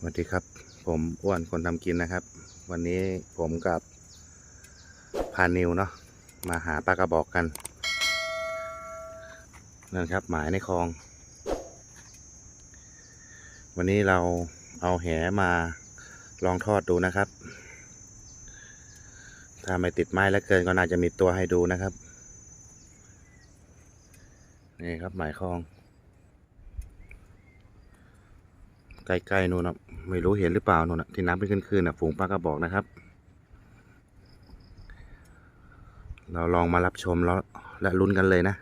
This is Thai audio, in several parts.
สวัสดีครับ ผมอ้วนคนทำกินนะครับ วันนี้ผมกับพานิวเนาะมาหาปลากระบอกกันนั่นครับ หมายในคลอง วันนี้เราเอาแหมาลองทอดดูนะครับ ถ้าไม่ติดไม้แล้วเกินก็น่าจะมีตัวให้ดูนะครับ นี่ครับหมายคลอง ใกล้ๆนู่นนะไม่รู้เห็นหรือเปล่านู่นนะที่น้ำเป็นคลื่นๆนะฝูงปลากระบอกนะครับ เราลองมารับชมแล้วและลุ้นกันเลยนะ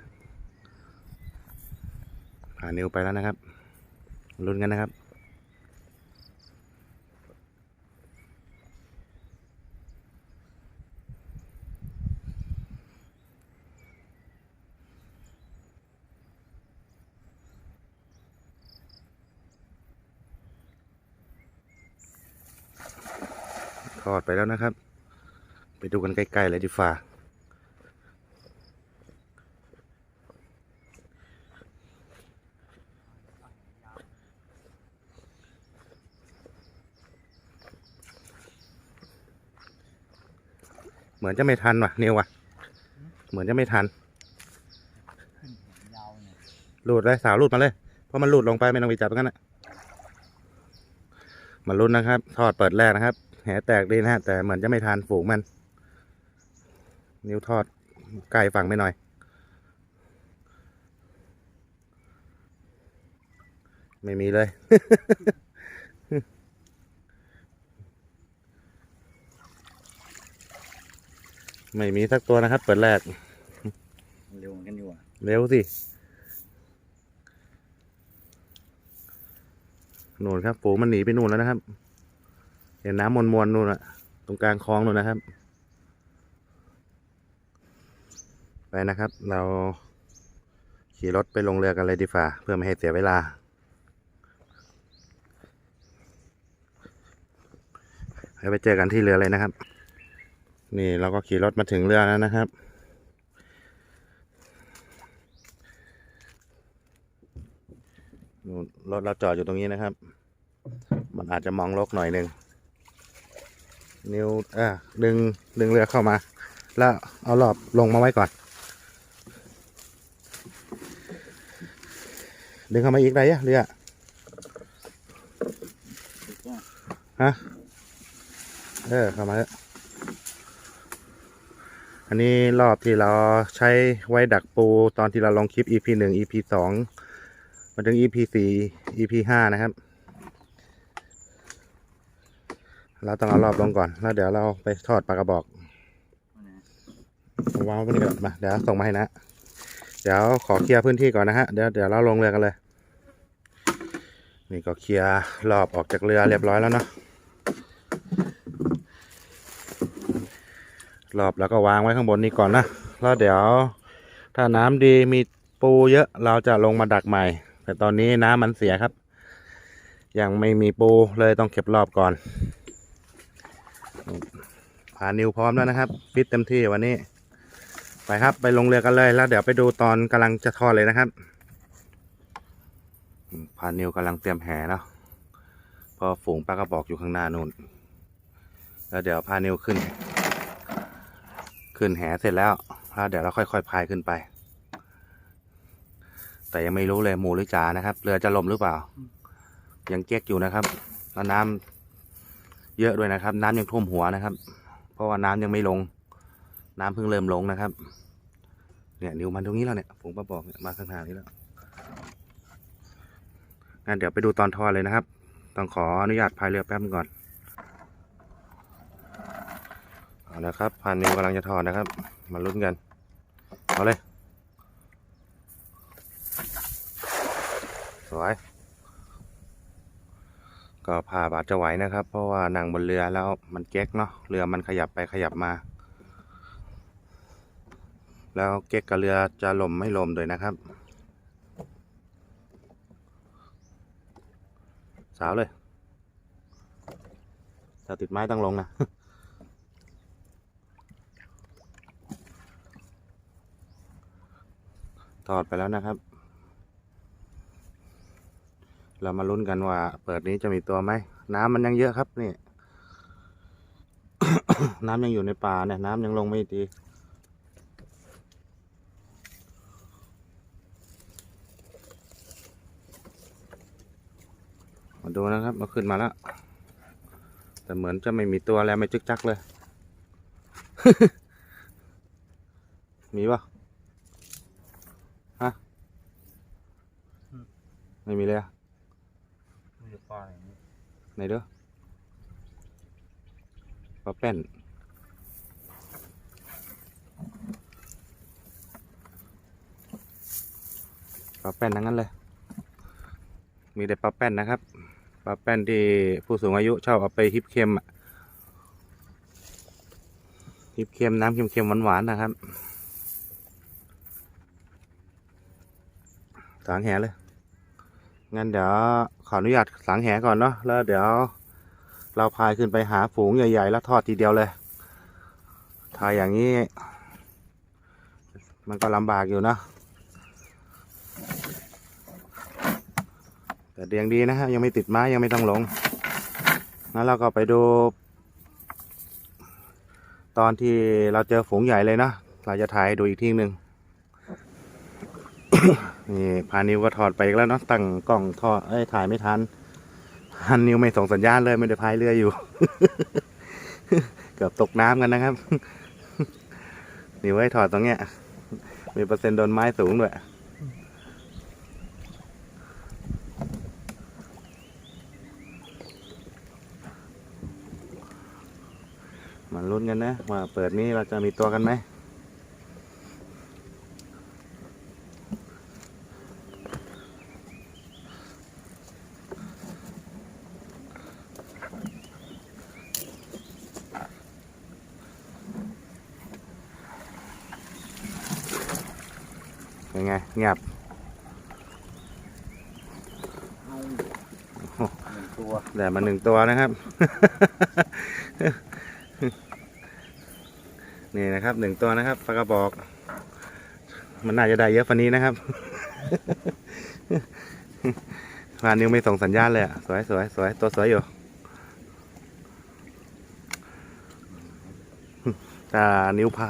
ผ่านนิวไปแล้วนะครับลุ้นกันนะครับ ทอดไปแล้วนะครับ ไปดูกันใกล้ๆเลยดีฝ่าเหมือนจะไม่ทันว่ะ เนิวว่ะ เหมือนจะไม่ทันหลุดเลยสาวหลุดมาเลย เพราะมันหลุดลงไปไม่ต้องไปจับกันนะมาลุ้นนะครับ ทอดเปิดแรกนะครับ แหแตกดีนะฮะแต่เหมือนจะไม่ทานฝูงมัน นิ้วทอดไกลฝั่งไม่หน่อย ไม่มีเลย ไม่มีสักตัวนะครับ เปิดแรก เร็วเหมือนกันอยู่อะ เร็วสินู่นครับฝูงมันหนีไปนู่นแล้วนะครับเห็นน้ำมวนๆนู่นอะตรงกลางคลองนู่นนะครับ ไปนะครับ เราขี่รถไปลงเรือกันเลยดีฝ่าเพื่อไม่ให้เสียเวลา ให้ไปเจอกันที่เรือเลยนะครับ นี่เราก็ขี่รถมาถึงเรือแล้วนะครับรถเราจอดอยู่ตรงนี้นะครับ มันอาจจะมองลกหน่อยหนึ่ง นิ้วเออดึงดึงเรือเข้ามา แล้วเอารอบลงมาไว้ก่อน ดึงเข้ามาอีกได้ยะเรือฮะเออเข้ามาแล้วอันนี้รอบที่เราใช้ไว้ดักปูตอนที่เราลงคลิป EP หนึ่ง EP สองมาถึง EP สี่ EP ห้านะครับ เราต้องเอารอบลงก่อน แล้วเดี๋ยวเราไปทอดปลากระบอกวางไว้นี่ก่อนมาเดี๋ยวส่งมาให้นะ เดี๋ยวขอเคลียร์พื้นที่ก่อนนะฮะ เดี๋ยวเดี๋ยวเราลงเรือกันเลย นี่ก็เคลียร์รอบออกจากเรือเรียบร้อยแล้วเนาะ รอบแล้วก็วางไว้ข้างบนนี้ก่อนนะ แล้วเดี๋ยวถ้าน้ำดีมีปูเยอะเราจะลงมาดักใหม่ แต่ตอนนี้น้ำมันเสียครับ ยังไม่มีปูเลยต้องเก็บรอบก่อน พานิวพร้อมแล้วนะครับฟิตเต็มที่วันนี้ ไปครับไปลงเรือกันเลยแล้ว เดี๋ยวไปดูตอนกำลังจะทอดเลยนะครับพานิวกำลังเตรียมแหเนาะเพอฝูงปลากระบอกอยู่ข้างหน้านู่นแล้วเดี๋ยวพานิวขึ้น ขึ้นแหเสร็จแล้วแล้วเดี๋ยวเราค่อยๆพายขึ้นไป แต่ยังไม่รู้เลยหมูหรือจ่านะครับ เรือจะล่มหรือเปล่า ยังเก๊กอยู่นะครับแล้วน้ำ เยอะด้วยนะครับ น้ำยังท่วมหัวนะครับ เพราะว่าน้ำยังไม่ลง น้ำเพิ่งเริ่มลงนะครับ เนี่ยนิวมันตรงนี้แล้วเนี่ยผมก็บอกมาข้างทางนี้แล้วงั้นเดี๋ยวไปดูตอนทอดเลยนะครับ ต้องขออนุญาตพายเรือแป๊บนึงก่อนเอาละครับพันนิวกำลังจะทอดนะครับ มาลุ้นกันเอาเลยสวย ก็พาบาดจะไหวนะครับ เพราะว่านั่งบนเรือแล้วมันเก๊กเนาะเรือมันขยับไปขยับมา แล้วเก๊กกับเรือจะล่มไม่ล่มด้วยนะครับ สาวเลยถ้าติดไม้ต้องลงนะทอดไปแล้วนะครับ เรามาลุ้นกันว่าเปิดนี้จะมีตัวไหมน้ำมันยังเยอะครับนี่ น้ำยังอยู่ในป่าเนี่ย น้ำยังลงไม่ดีมาดูนะครับมาขึ้นมาแล้ว แต่เหมือนจะไม่มีตัวแล้วไม่จึกจักเลย มีปะฮะ ไม่มีเลยอะ มันจะปลาอย่างนี้ ไหนเด้อปลาแป้นปลาแป้นทั้งนั้นเลย มีแต่ปลาแป้นนะครับปลาแป้นที่ผู้สูงอายุชอบเอาไปฮิปเค็มอะฮิปเค็มน้ำเค็มๆหวานๆนะครับสางแหเลย งั้นเดี๋ยวขออนุญาตสังแหก่อนเนาะแล้วเดี๋ยวเราพายขึ้นไปหาฝูงใหญ่ๆ แล้วทอดทีเดียวเลยทายอย่างนี้ มันก็ลำบากอยู่เนะแต่เดียงดีนะฮะยังไม่ติดไม้ยังไม่ต้องลงงั้นเราก็ไปดู ตอนที่เราเจอฝูงใหญ่เลยเนาะเราจะถ่ายดูอีกทีหนึ่ง นี่พานิวก็ถอดไปแล้วเนาะตั้งกล้องทอดเอ้ยถ่ายไม่ทันพันนิวไม่ส่งสัญญาณเลยไม่ได้พายเรืออยู่ เกือบตกน้ำกันนะครับนิวให้ถอดตรงเนี้ย มีเปอร์เซ็นต์โดนไม้สูงด้วยมาลุ้นกันนะว่าเปิดนี้เราจะมีตัวกันไหม เงียบเอาหนึ่งตัวได้มาหนึ่งตัวนะครับ นี่นะครับหนึ่งตัวนะครับปลากระบอก มันน่าจะได้เยอะฟันนี้นะครับพานิวไม่ส่งสัญญาณเลยอะสวยสวยสวยตัวสวยอยู่ถ้านิ้วพา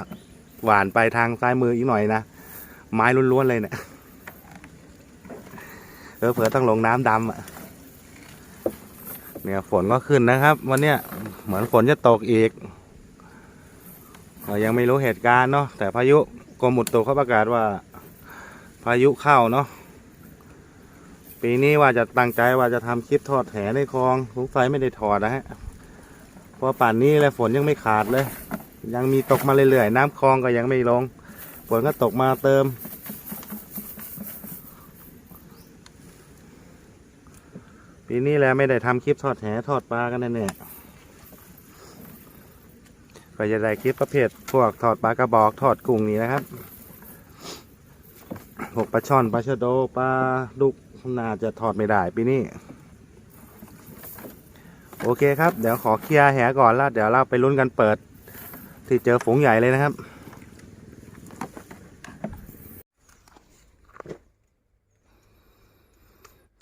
หวานไปทางซ้ายมืออีกหน่อยนะ ไม้ล้วนๆเลยเนี่ยเออเผื่อต้องลงน้ำดำอะเนี่ยฝนก็ขึ้นนะครับ วันเนี้ยเหมือนฝนจะตกอีกเรายังไม่รู้เหตุการณ์เนาะแต่พายุกรมอุตุเขาประกาศว่า พายุเข้าเนาะปีนี้ว่าจะตั้งใจว่าจะทำคลิปทอดแหในคลองสงสัยไม่ได้ถอดนะฮะเพราะป่านนี้เลยฝนยังไม่ขาดเลย ยังมีตกมาเรื่อยๆน้ำคลองก็ยังไม่ลง ฝนก็ตกมาเติม ปีนี้แหล้วไม่ได้ทำคลิปทอดแหทอดปลากันแน่ๆก็จะได้คลิปประเภทพวกทอดปลากระบอกทอดกุ้งนี่นะครับพวกปลาช่อนปลาชะโดปลาดุกน่าจะทอดไม่ได้ปีนี้โอเคครับ เดี๋ยวขอเคลียร์แหก่อนแล้ว เดี๋ยวเราไปลุ้นกันเปิด ที่เจอฝูงใหญ่เลยนะครับ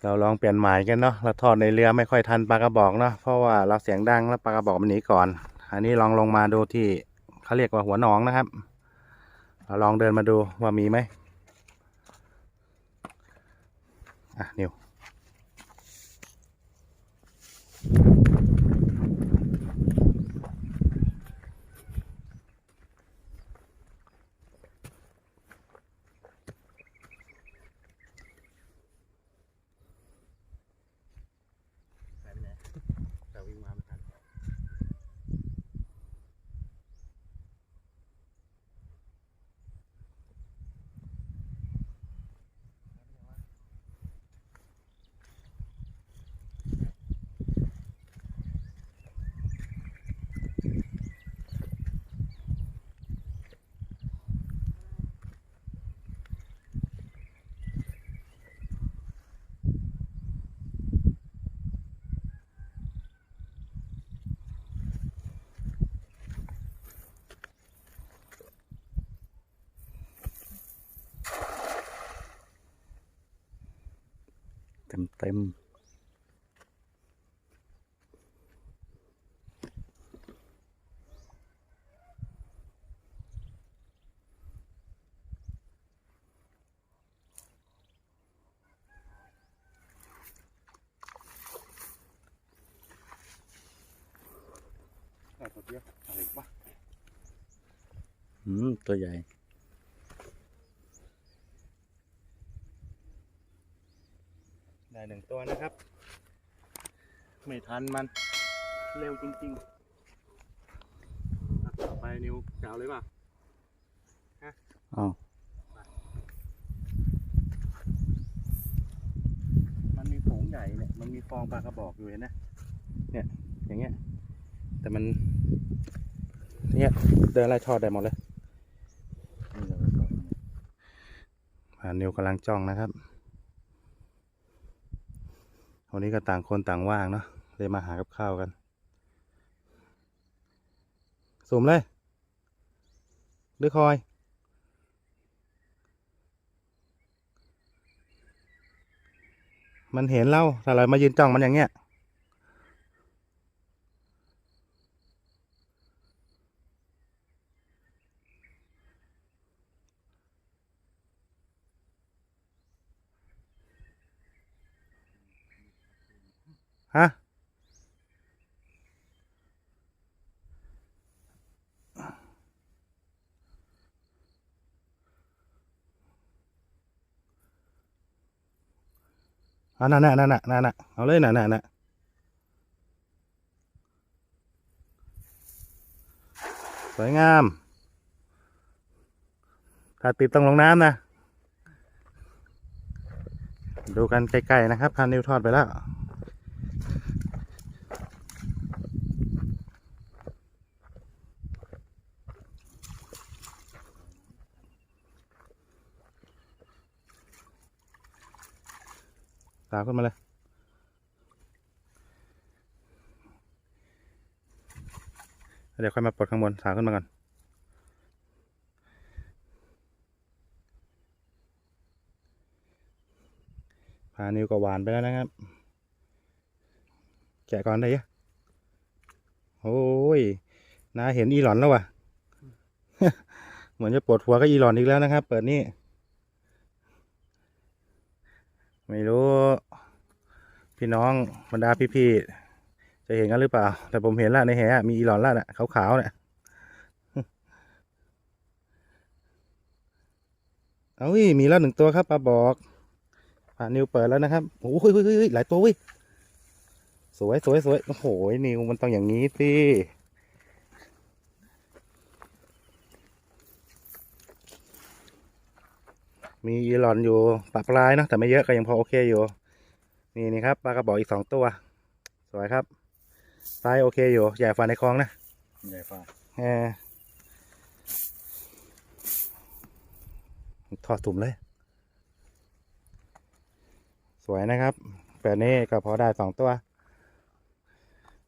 เราลองเปลี่ยนหมายกันเนาะเราทอดในเรือไม่ค่อยทันปลากระบอกเนาะเพราะว่าเราเสียงดังแล้วปลากระบอกมันหนีก่อน อันนี้ลองลงมาดูที่เขาเรียกว่าหัวหนองนะครับ เราลองเดินมาดูว่ามีไหมอะนิว เต็มๆตัวใหญ่ ทันมันเร็วจริงๆอะต่อไปนิวเก่าเลยป่ะอ้าวมันมีฝูงใหญ่เนี่ยมันมีฟองปลากระบอกอยู่เห็นนะเนี่ยอย่างเงี้ย แต่มันเนี่ยเดินไล่ทอดได้หมดเลยนี่เราไปก่อนอ่านิวกำลังจ้องนะครับวันนี้ก็ต่างคนต่างว่างเนาะ เลยมาหากับข้าวกันสุ่มเลยหรือคอย มันเห็นเราถ้าเรามายืนจ้องมันอย่างเงี้ยฮะ อ่านั่นน่ะนั่นน่ะนั่นน่ะเอาเลยน่ะน่ะน่ะสวยงาม ถ้าติดต้องลงน้ำนะ ดูกันใกล้ๆนะครับ คานิวทอดไปแล้ว สาวขึ้นมาเลย เดี๋ยวค่อยมาปลดข้างบนสาวขึ้นมาก่อนพานิวกับหวานไปแล้วนะครับ แกะก่อนได้ยะโอ้ยน้าเห็นอีหลอนแล้วว่ะเหมือนจะปวดหัวก็อีหลอนอีกแล้วนะครับ เปิดนี่ ไม่รู้ พี่น้องบรรดาพี่ๆจะเห็นกันหรือเปล่า แต่ผมเห็นละในแหมีอีหลอนละน่ะขาวๆเนี่ยเอาวิมีแล้วหนึ่งตัวครับปลาบอกผ่านนิวเปิดแล้วนะครับโอ้โหเฮ้ยหลายตัววิสวยสวยสวยโอ้โหนิวมันต้องอย่างนี้สิ มีอีหลอนอยู่ปะปลายเนอะแต่ไม่เยอะก็ยังพอโอเคอยู่ นี่นี่ครับปลากระบอกอีกสองตัว สวยครับไซส์โอเคอยู่ ใหญ่ฟันในคลองนะใหญ่ฟ้าเออทอดถุ่มเลย สวยนะครับแบบนี้ก็พอได้สองตัว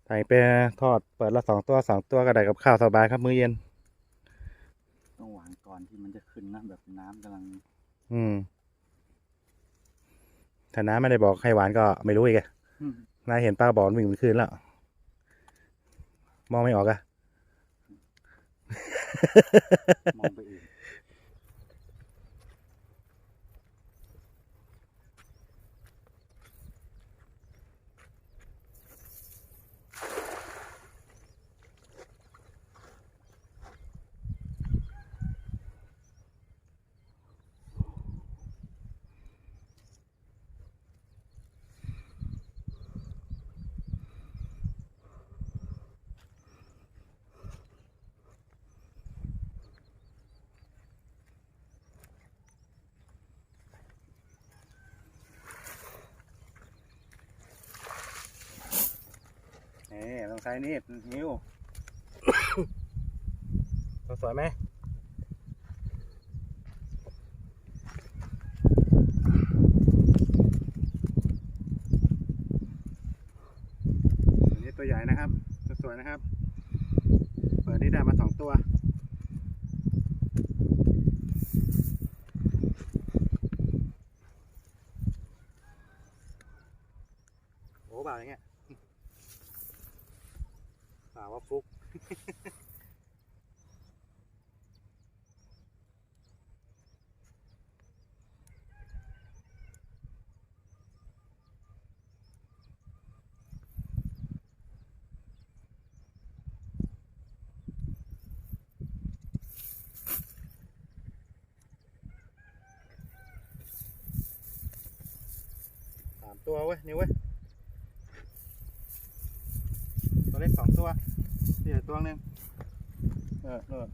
ไก่เป็นทอดเปิดละสองตัวสองตัวก็ได้กับข้าวสบายครับมื้อเย็น ต้องหวานก่อนที่มันจะขึ้นนะแบบน้ำกำลัง อืมถ้าน้าไม่ได้บอกให้หวานก็ไม่รู้อีกอะน้าเห็นป้าบอกวิ่งมันคืนแล้ว มองไม่ออกอะมองไปอื่ นนี่ต้องใช้นี่นิ้วสวยไหมอันนี้ตัวใหญ่นะครับ สวยๆนะครับ เปิดนี่ได้มาสองตัวโอ้บ่าวอย่างเงี้ย mabuk Tuh, weh, nih, weh. นี่ตัวหนึ่งเออเออ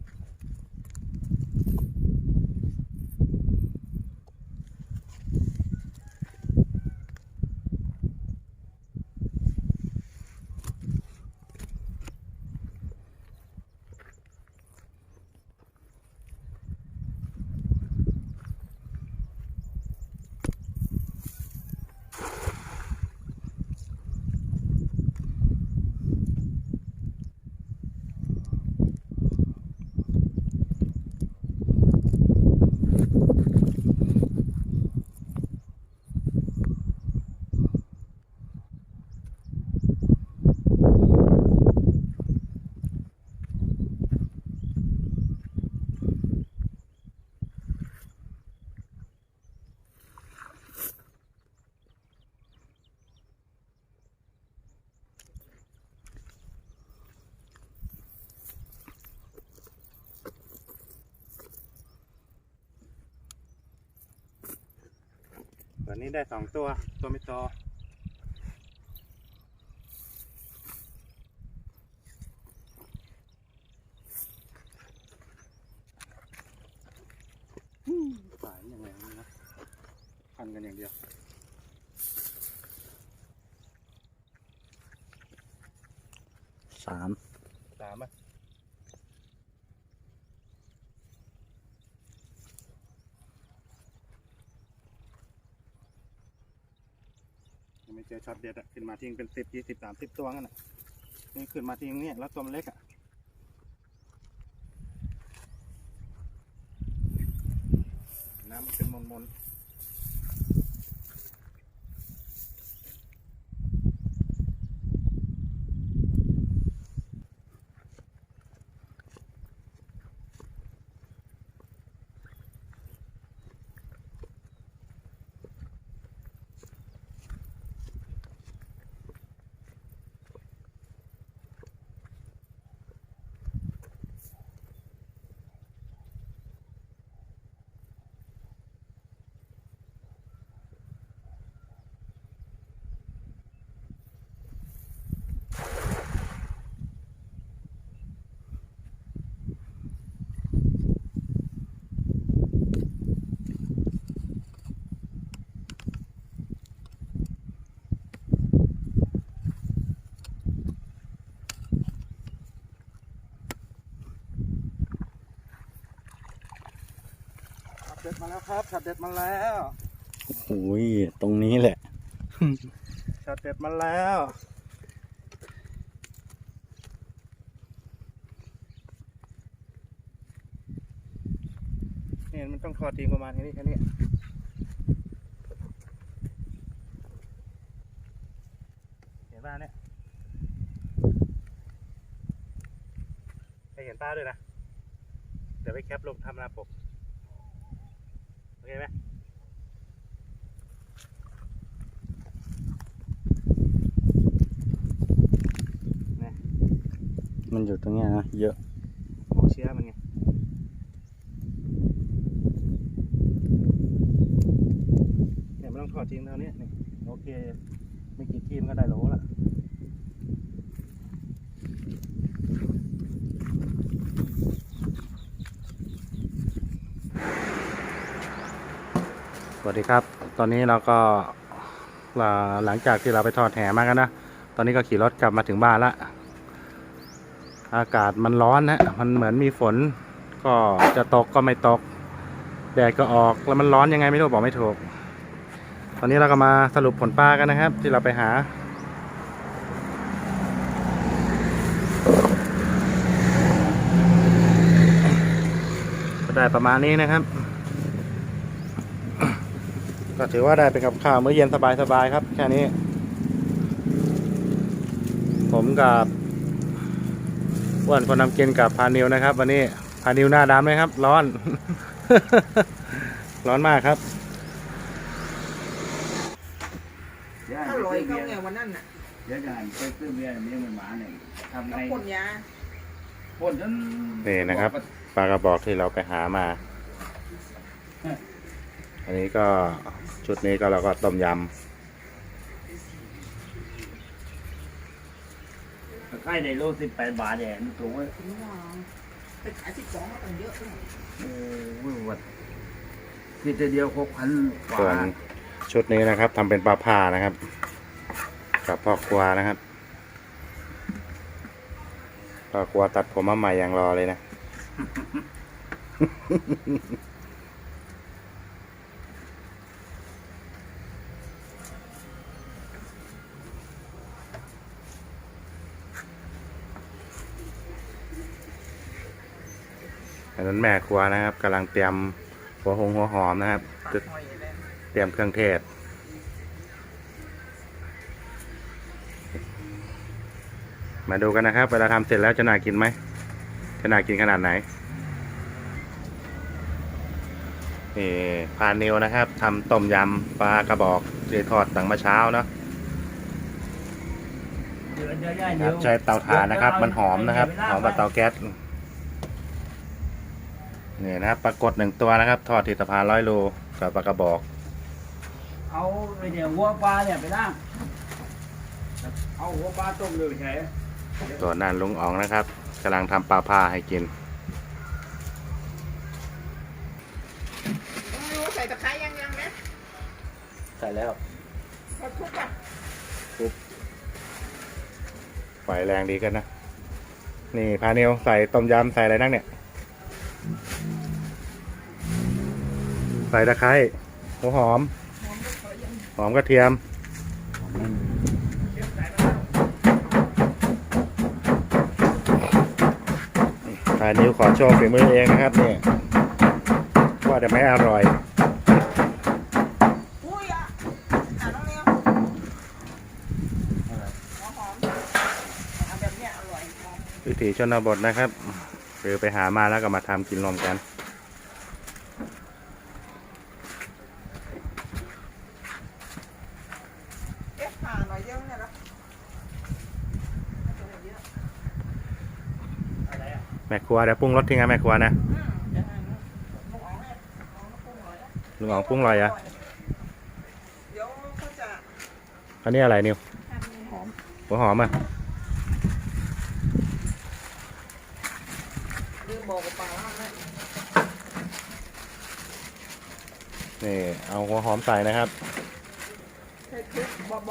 ตัวนี้ได้สองตัว ตัวไม่โตอืมสายยังไงวะนะพันกันอย่างเดียว สาม สามอะยังไม่ เจอช็อตเด็ดอะขึ้นมาทิ้งเป็นสิบยี่สิบสามสิบตัวงั้นอะนี่ขึ้นมาทิ้งเนี่ยแล้วตัวมันเล็กอะ มาแล้วครับช็อตเด็ดมาแล้วโอ้ยตรงนี้แหละช็อตเด็ดมาแล้วเนี่ยมันต้องทอดทิ้งประมาณแค่นี้แค่นี้เห็นป้าเนี่ยให้เห็นป้าด้วยนะ เดี๋ยวไปแคปลงทำหน้าปก โอเคไหมมันอยู่ตรงเนี้ยนะเยอะของเชื้อมันไงเนี่ยมันต้องถอดทิ้งเท่านี้นี่โอเค ไม่กี่ทีมก็ได้โหลละ สวัสดีครับ ตอนนี้เราก็หลังจากที่เราไปทอดแหมากันนะ ตอนนี้ก็ขี่รถกลับมาถึงบ้านละ อากาศมันร้อนนะ มันเหมือนมีฝน ก็จะตกก็ไม่ตก แดดก็ออก แล้วมันร้อนยังไงไม่รู้บอกไม่ถูก ตอนนี้เราก็มาสรุปผลปลากันนะครับ ที่เราไปหา ได้ประมาณนี้นะครับ ก็ถือว่าได้เป็นกับข้าวมื้อเย็นสบายๆครับ แค่นี้ ผมกับอ้วนคนนำกินกับพานิวนะครับ วันนี้พานิวหน้าดำเลยครับ ร้อน ร้อนมากครับอร่อยเขาไงวันนั้นน่ะเดี๋ยวจะหันไปซื้อเบียร์นี่มันหมาเนี่ยทำไงต้องพ่นยาพ่นจนนี่นะครับปลากระบอกที่เราไปหามา อันนี้ก็ชุดนี้ก็เราก็ต้มยำใกล้ในโลสิบแปดบาทแดงสูงเลยไปขายสิบสองก็ต้งเยอะเลยโอ้ยวัดมีแต่เดียวหกพันกว่าชุดนี้นะครับทำเป็นปลาผ่านะครับ กับพ่อควานะครับพ่อควาวตัดผมมาใหม่อย่างรอเลยนะ นนั้นแม่ครัวนะครับกำลังเตรียมหัวหงหัวหอมนะครับปากหอยเลยเตรียมเครื่องเทศ มาดูกันนะครับ เวลาทำเสร็จแล้วจะน่ากินไหมจะน่ากินขนาดไหนนี่พานิวนะครับทำต้มยำปลากระบอกที่ทอดตั้งมาเช้าเนาะเดือนเดียวย่ายคเดีรัยบวใช้เตาถ่านนะครับ มันหอมนะครับ หอมกว่าเตาแก๊ส นี่นะครับปลากดหนึ่งตัวนะครับ ทอดที่สะพานร้อยโลกับปลากระบอก เอาไอ้เนี่ยหัวปลาเนี่ยไปล่าง เอาหัวปลาต้มเลยใช่ส่วนนั่นลุงอ๋องนะครับกำลังทำปลาผ้าให้กินไม่รู้ใส่ตะไคร้ยังยังนะใส่แล้วพอทุกอะไฟแรงดีกันนะ นี่พาเนลใส่ต้มยำใส่อะไรนั่งเนี่ย ใส่ตะไคร้หัวหอม หอมกระเทียมพานิวขอโชว์ฝีมือเองนะครับเนี่ยว่าแต่ไม่อร่อยอุ้ยอะอะน้องนิวหัวหอมเอาแบบเนี้ยอร่อยหอมวิถีชนบทนะครับคือไปหามาแล้วก็มาทำกินรวมกัน เอ๊ะผ่าหน่อยเดียวเนี่ยเหรอเอาเยอะ อะไรอะ แม่ ครัวเดี๋ยวปรุงรสทิ้งนะแม่ครัวนะลุงหอยนะลุงอ๋องปรุงอร่อยอะเดี๋ยวเขาจะอันนี้อะไรนิวหอมหัวหอมอะลืมบอกกับป้านี่เอาหัวหอมใส่นะครับ ใส่พริกเบ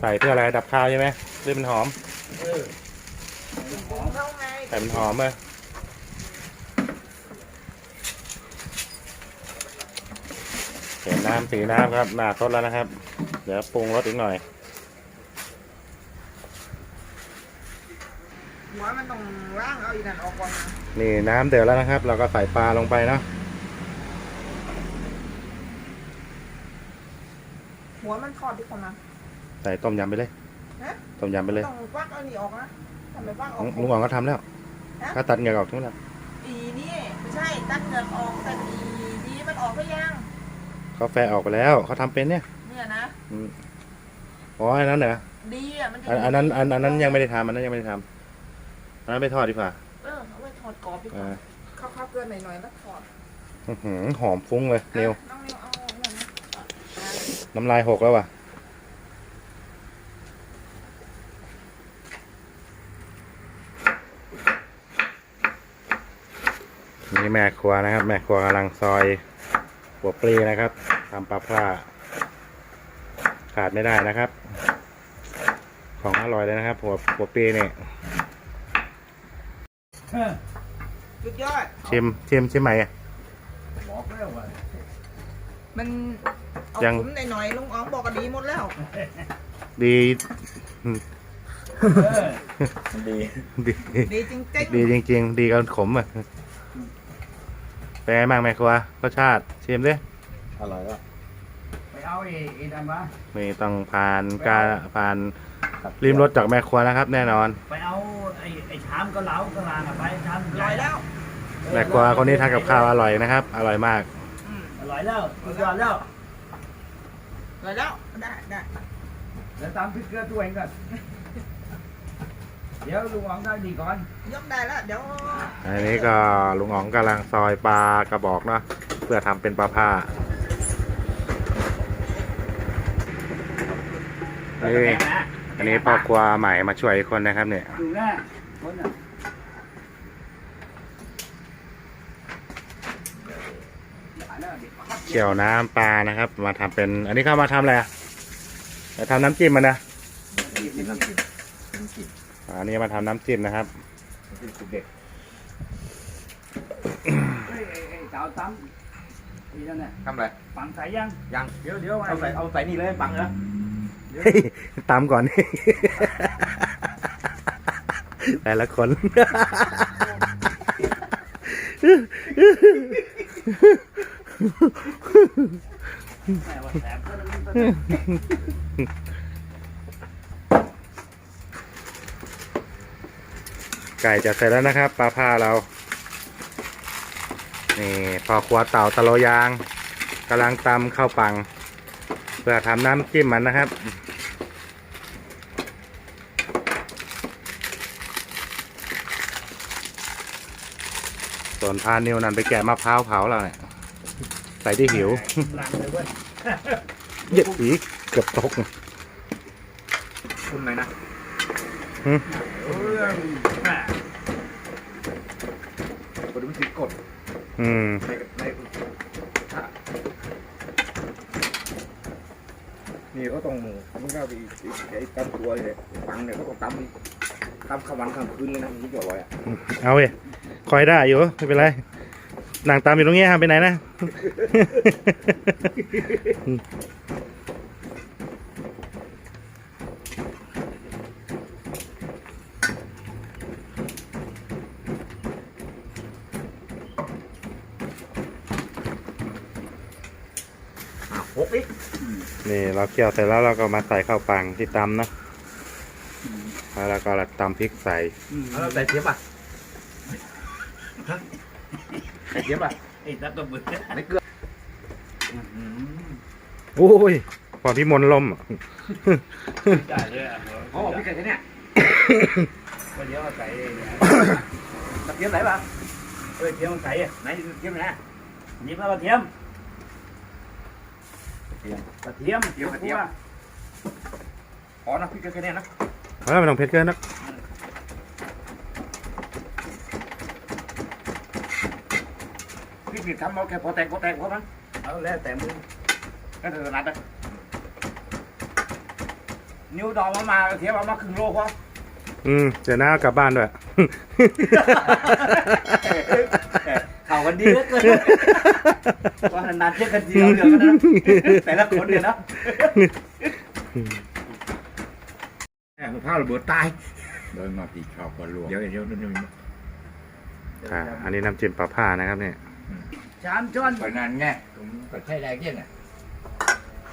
ใส่เพื่ออะไรดับข้าวใช่ไหมเพื่อมันหอม เออ ๆปรุงเท่าไงใส่มันหอมเลยเห็นน้ำสีน้ำครับหน้าต้นแล้วนะครับ เดี๋ยวปรุงรสอีกหน่อยหัวมันต้องล้างเอาอีนั่นออกก่อนนะนี่น้ำเดือดแล้วนะครับ เราก็ใส่ปลาลงไปเนาะหัวมันทอดที่คนนั้นใส่ต้มยำไปเลยฮะต้มยำไปเลยต้องวักเอานี่ออกนะทำไมวักออลุกงลุงอ๋องก็ทำแล้วฮะ ถ้าตัดเหงือกออกทั้งหมดอีนี่ไม่ใช่ตัดเหงือกออกแต่อีดีมันออกไปยังเขาแฟะออกไปแล้วเขาทำเป็นเนี่ยเนี่ยนะอ๋ออันนั้นเหรอดีอะมันจะอันอันนั้นอันอันนั้นยังไม่ได้ทำอันนั้นยังไม่ได้ทำอันนั้นไปทอดดีกว่าเออเอาไว้ทอดกรอบดีกอ่าว่าข้าวข้าวเกลือหน่อยๆแล้วทอดอื้อหือหอมฟุ้งเลยนิวอะน้องนิวเอาอันนั้นนะน้ำลายหกแล้วว่ะ นี่แม่ครัวนะครับ แม่ครัวกำลังซอยหัวปลีนะครับทำปลาพร่าขาดไม่ได้นะครับ ของอร่อยเลยนะครับหัวหัวปลีเนี่ยเออสุดยอดชิมชิมชิมใหม่อะบอกแล้วว่ามันเอายัง ขุมหน่อยๆลุงอ๋องบอกก็ดีหมดแล้ว ดีเออดี ดี ดีจริงดีจริง ๆ ดีกันขมอะ เป็นไงบ้างแม่ครัวรสชาติชิมดิอร่อยก็ไปเอาไอ้ไอ้นั่นมานี่ต้องผ่านการผ่านริมรถจากแม่ครัวนะครับ แน่นอน ไปเอาไอ้ไอ้ชามก็เหลากระลางอะไปชามๆอร่อยแล้วแม่ครัวคนนี้ทำกับข้าวอร่อยนะครับ อร่อยมากอืมอร่อยแล้วสุดยอดแล้วอร่อยแล้วได้ได้เดี๋ยวตามพริกเกลือตัวเองก่อน เดี๋ยวลุงหวังได้ดีก่อน ยกได้แล้วเดี๋ยวอันนี้ก็ลุงอ๋องกำลังซอยปลากระบอกเนาะเพื่อทำเป็นปลาผ้านี่แบ่งนะอันนี้พ่อครัวใหม่มาช่วยอีกคนนะครับเนี่ยดูแน่คนน่ะเคี่ยวน้ำปลานะครับ มาทำเป็น อันนี้เข้ามาทำอะไรอะมาทำน้ำจิ้มมันนะ กินน้ำจิ้มน้ำจิ้ม อ่าอันนี้มาทำน้ำจิ้มนะครับน้ำจิ้มสุดเด็ดเฮ้ยไอ้ไอ้สาวตั้มนี่นั่นน่ะทำอะไรฝังใส่ยังยังเดี๋ยวเดี๋ยวเอาใส่เอาใส่นี่เลยปังเหรอเฮ้ยตามก่อน แต่ละคน แม่ว่าแสบก็ต้อง ไก่จะเสร็จแล้วนะครับปลาผ้าเรา นี่พอครัวเต่าตะโลยางกำลังตำข้าวปัง เพื่อทำน้ำจิ้มมันนะครับส่วนพานิวนั่นไปแกะมะพร้าวเผาเราเนี่ยใส่ที่หิวหลังเลยเว้ยเหยียดอีกเกือบตกคุณไหนนะเรื่องแม่ กดดูมันติดกดอืมในในนี่ก็ต้องมันก็มีไอ้ตำตัวเลยปังเนี่ยก็ต้องตำอีกตำข้ามวันข้ามคืนเลยนะมันจะอร่อยอะเอาเว้ยคอยได้อยู่ไม่เป็นไรนางตามอยู่ตรงนี้ห้ามไปไหนนะอะหกอีก นี่ เราเคี่ยวเสร็จแล้วเราก็มาใส่ข้าวปังที่ตำเนอะแล้วเราก็ตำพริกใส่แล้วเราใส่เทียมอะฮะใส่เทียมอะไอ้ตัดตัวมือในเกลือโอ้ยพอพี่มนต์ลมอะได้เลยอะอ๋อพี่ไก่เนี่ยก็เดี๋ยวเอาใส่เนี่ยตะเทียมไหนบ้างเฮ้ยเทียมใส่อะไหนเทียมไหนนะหยิบมากระเทียมเทียมกระเทียมเทียมกระเทียมอ๋อนะพี่ไก่เนี่ยนะแล้วไม่ต้องเผ็ดเกินนะพี่ผิดทำเอาแค่พอแตกพอแตกพอมั้งเอาแล้วแต่มึงก็เธอนัดเลยนิ้วดองมามาเทียมเอามาครึ่งโลพออืมเดี๋ยวน้าเอากลับบ้านด้วย ข่าวกันดีเหลือเกินว่านานๆเช็คกันทีเดียวเดียวกันนะแต่ละคนเนี่ยนะแหมผ้าระเบิดตายเดินมาตีข่าวก็ลวงเดี๋ยวเดี๋ยวเดี๋ยวเดี๋ยวค่ะ อันนี้น้ำจิ้มปลาผ้านะครับเนี่ยชามช้อนตอนนั้นไงผมก็ใช้แรงเย็นอะ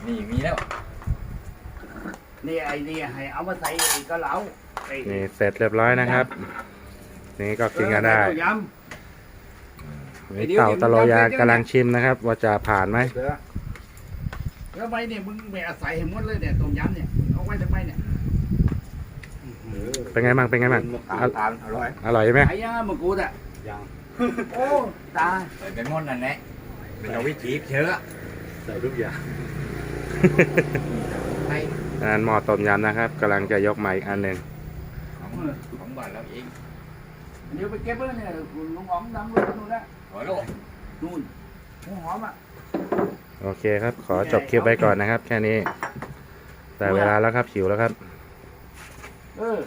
นี่มีแล้วนี่ไอ้นี่ให้เอามาใส่ไอ้กะเหลาไอ้นี่เสร็จเรียบร้อยนะครับ นี่ก็กินกันได้เออใส่ต้มย นี่เต่าตะโลยางกำลังชิมนะครับ ว่าจะผ่านไหมเสือำแล้วไปเนี่ยมึงไปอาศัยให้หมดเลยเนี่ยต้มยำเนี่ยเอาไว้ทำไมเนี่ยเป็นไงบ้างเป็นไงบ้างตาอลตาลอร่อยอร่อยไหมไอ้ยังมึงกูอะยังโอ้ตายใส่ไปหมดนั่นแหละเป็นเอาวิถีเชื้อใส่ทุกอย่างให้อันนั้นหม้อต้มยำนะครับกำลังจะยกมาอีกอันหนึ่งของของบ้านเราเองเดี๋ยวไปเก็บไว้เนี่ยคุณลุงหอมดำรถนู่นนะ หัวโลกนู่นลุงหอมอะ โอเคครับ ขอจบคลิปไว้ก่อนนะครับ แค่นี้ แต่เวลาแล้วครับหิวแล้วครับ เออ